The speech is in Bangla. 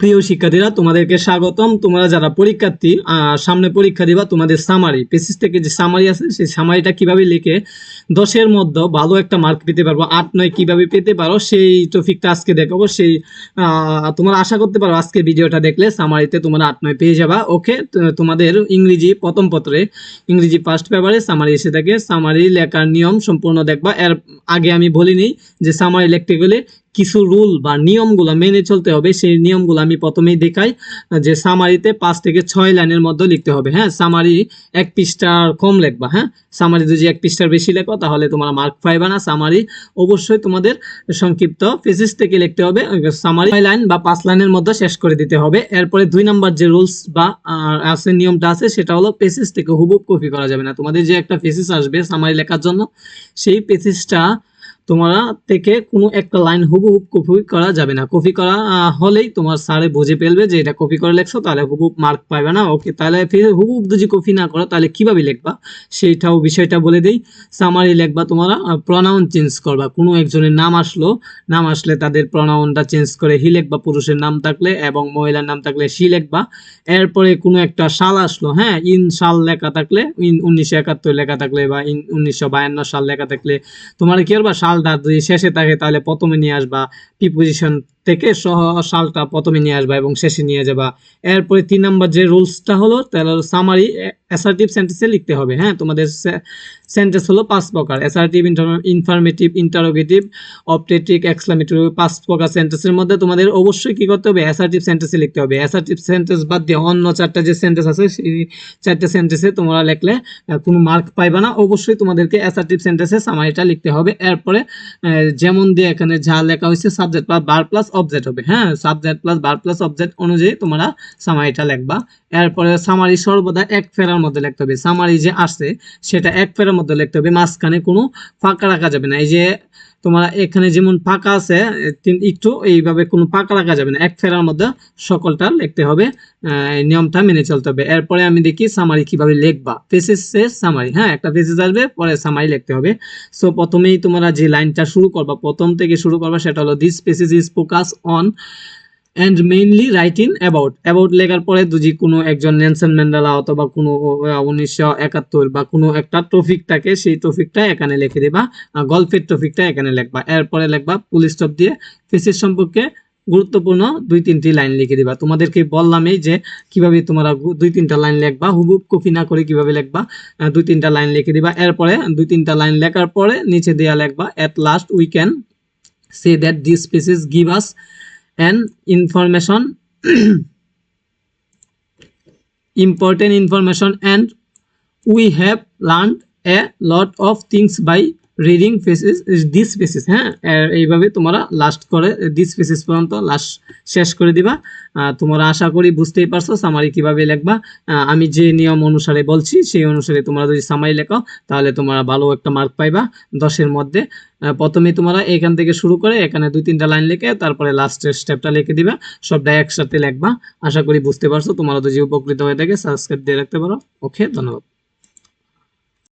প্রিয় শিক্ষার্থীরা, তোমাদেরকে স্বাগতম। তোমরা যারা পরীক্ষার্থী সামনে পরীক্ষা দিবা, তোমাদের সামারি পেসিস থেকে যে সামারি আছে, সেই সামারিটা কীভাবে লিখে দশের মধ্যে ভালো একটা মার্ক পেতে পারব, আট, নয় কীভাবে পেতে পারো, সেই টপিকটা আজকে দেখাবো। সেই তোমরা আশা করতে পারো আজকে ভিডিওটা দেখলে সামারিতে তোমরা আট, নয় পেয়ে যাবা। ওকে তোমাদের ইংরেজি প্রথম পত্রে, ইংরেজি ফার্স্ট পেপারে সামারি এসে থাকে। সামারি লেখার নিয়ম সম্পূর্ণ দেখবা। এর আগে আমি বলিনি যে সামারি লিখতে গেলে কিছু রুল বা নিয়মগুলো মেনে চলতে হবে, সেই নিয়মগুলো আমি প্রথমেই দেখাই, যে সামারিতে পাঁচ থেকে ছয় লাইনের মধ্যে লিখতে হবে। হ্যাঁ সামারি এক পৃষ্ঠার কম লিখবা হ্যাঁ? সামারি যদি এক পৃষ্ঠার বেশি লেখো, তাহলে তোমরা মার্ক পাইবা না। সামারি অবশ্যই তোমাদের সংক্ষিপ্ত ফেসিস থেকে লিখতে হবে। সামারি ছয় লাইন বা পাঁচ লাইনের মধ্যে শেষ করে দিতে হবে। এরপরে দুই নাম্বার যে রুলস বা আছে, নিয়মটা আছে, সেটা হলো পেসিস থেকে হুবুব কপি করা যাবে না। তোমাদের যে একটা ফেসিস আসবে সামারি লেখার জন্য, সেই পেসিসটা তোমরা থেকে কোনো একটা লাইন হুবহুব কপি করা যাবে না। কপি করা হলেই তোমার স্যারে বুঝে ফেলবে যে এটা কপি করে লেখছো, তাহলে হুবহুব মার্ক পাবে না। ওকে তাহলে হুবহুব যদি কপি না করো, তাহলে কীভাবে লিখবা? সেইটাও বিষয়টা বলে দেই। সামারি লিখবা তোমরা প্রনাউন চেঞ্জ করবা। কোনো একজনের নাম আসলো, নাম আসলে তাদের প্রনাউনটা চেঞ্জ করে হি লিখবা, পুরুষের নাম থাকলে এবং মহিলার নাম থাকলে সি লিখবা। এরপরে কোনো একটা সাল আসলো হ্যাঁ ইন সাল লেখা থাকলে, ইন উনিশশো একাত্তর লেখা থাকলে বা ইন উনিশশো বায়ান্ন সাল লেখা থাকলে তোমার কি করবা সালটা যদি শেষে থাকে, তাহলে প্রথমে নিয়ে আসবা প্রিপোজিশন থেকে সহ সালটা প্রথমে নিয়ে আসবা এবং শেষে নিয়ে যাবা। এরপরে তিন নাম্বার যে রুলসটা হলো, তাহলে সামারি অ্যাসার্টিভ সেন্টেন্সে লিখতে হবে হ্যাঁ? তোমাদের সেন্টেন্স হলো পাঁচ প্রকার assertive informative interrogative optative exclamatory পাঁচ প্রকার সেন্টেন্সের মধ্যে তোমাদের অবশ্যই কি করতে হবে? অ্যাসার্টিভ সেন্টেন্সে লিখতে হবে। অ্যাসার্টিভ সেন্টেন্স বাদ দিয়ে অন্য চারটা যে সেন্টেন্স আছে, সেই চারটে সেন্টেন্সে তোমরা লিখলে কোনো মার্ক পাইবা না। অবশ্যই তোমাদেরকে অ্যাসার্টিভ সেন্টেন্সে সামারিটা লিখতে হবে। এরপরে যেমন দিয়ে এখানে যা লেখা হয়েছে সাবজেক্ট প্লাস বার প্লাস অবজেক্ট হবে হ্যাঁ? সাবজেক্ট প্লাস বার প্লাস অবজেক্ট অনুযায়ী তোমরা সামারিটা লিখবা। এরপরে সামারি সর্বদা এক ফেরার মধ্যে লিখতে হবে। সামারি যে আসছে, সেটা এক ফেরার মধ্যে লিখতে হবে। মাঝখানে কোনো ফাঁকা রাখা যাবে না। এই যে তোমরা এখানে যেমন ফাঁকা আছে একটু এইভাবে কোনো ফাঁকা রাখা যাবে না। এক ফেরার মধ্যে সকলটা লিখতে হবে নিয়মটা মেনে চলতে হবে। এরপরে আমি দেখি সামারি কীভাবে লিখবা। ফেসেস সামারি হ্যাঁ একটা ফেসেস আসবে, পরে সামারি লিখতে হবে। সো প্রথমেই তোমরা যে লাইনটা শুরু করবা, প্রথম থেকে শুরু করবা, সেটা হলো this passage is focus on and mainly writing about about লেখার পরে যদি কোনো একজন নেলসন ম্যান্ডেলা অথবা কোনো উনিশশো একাত্তর বা কোনো একটা টপিক থাকে, সেই টপিকটা এখানে লিখে দিবা গল্পের টপিকটা এখানে লিখবা। এরপরে লিখবা পুলিশ স্টপ দিয়ে ফেসেস সম্পর্কে গুরুত্বপূর্ণ দুই তিনটি লাইন লিখে দিবা। তোমাদেরকে বললামই যে কীভাবে তোমরা দুই তিনটা লাইন লিখবা হুবুব কপি না করে কীভাবে লিখবা দুই তিনটা লাইন লিখে দিবা। এরপরে দুই তিনটা লাইন লেখার পরে নিচে দেয়া লিখবা at last we can say that this species give us and information important information and we have learned a lot of things by reading faces this faces হ্যাঁ? এইভাবে তোমরা লাস্ট করে দিস ফেসেস পর্যন্ত লাস্ট শেষ করে দিবা। তোমরা আশা করি বুঝতেই পারছ সামারি কীভাবে লিখবা। আমি যে নিয়ম অনুসারে বলছি, সেই অনুসারে তোমরা যদি সামারি লেখো, তাহলে তোমরা ভালো একটা মার্ক পাইবা দশের মধ্যে। প্রথমে তোমরা এখান থেকে শুরু করে, এখানে দুই তিনটা লাইন লিখে, তারপরে লাস্টের স্টেপটা লিখে দিবা। সবটা একসাথে লিখবা। আশা করি বুঝতে পারছ, তোমরা যদি উপকৃত হয়ে থাকে সাবস্ক্রাইব দিয়ে রাখতে পারো। ওকে ধন্যবাদ।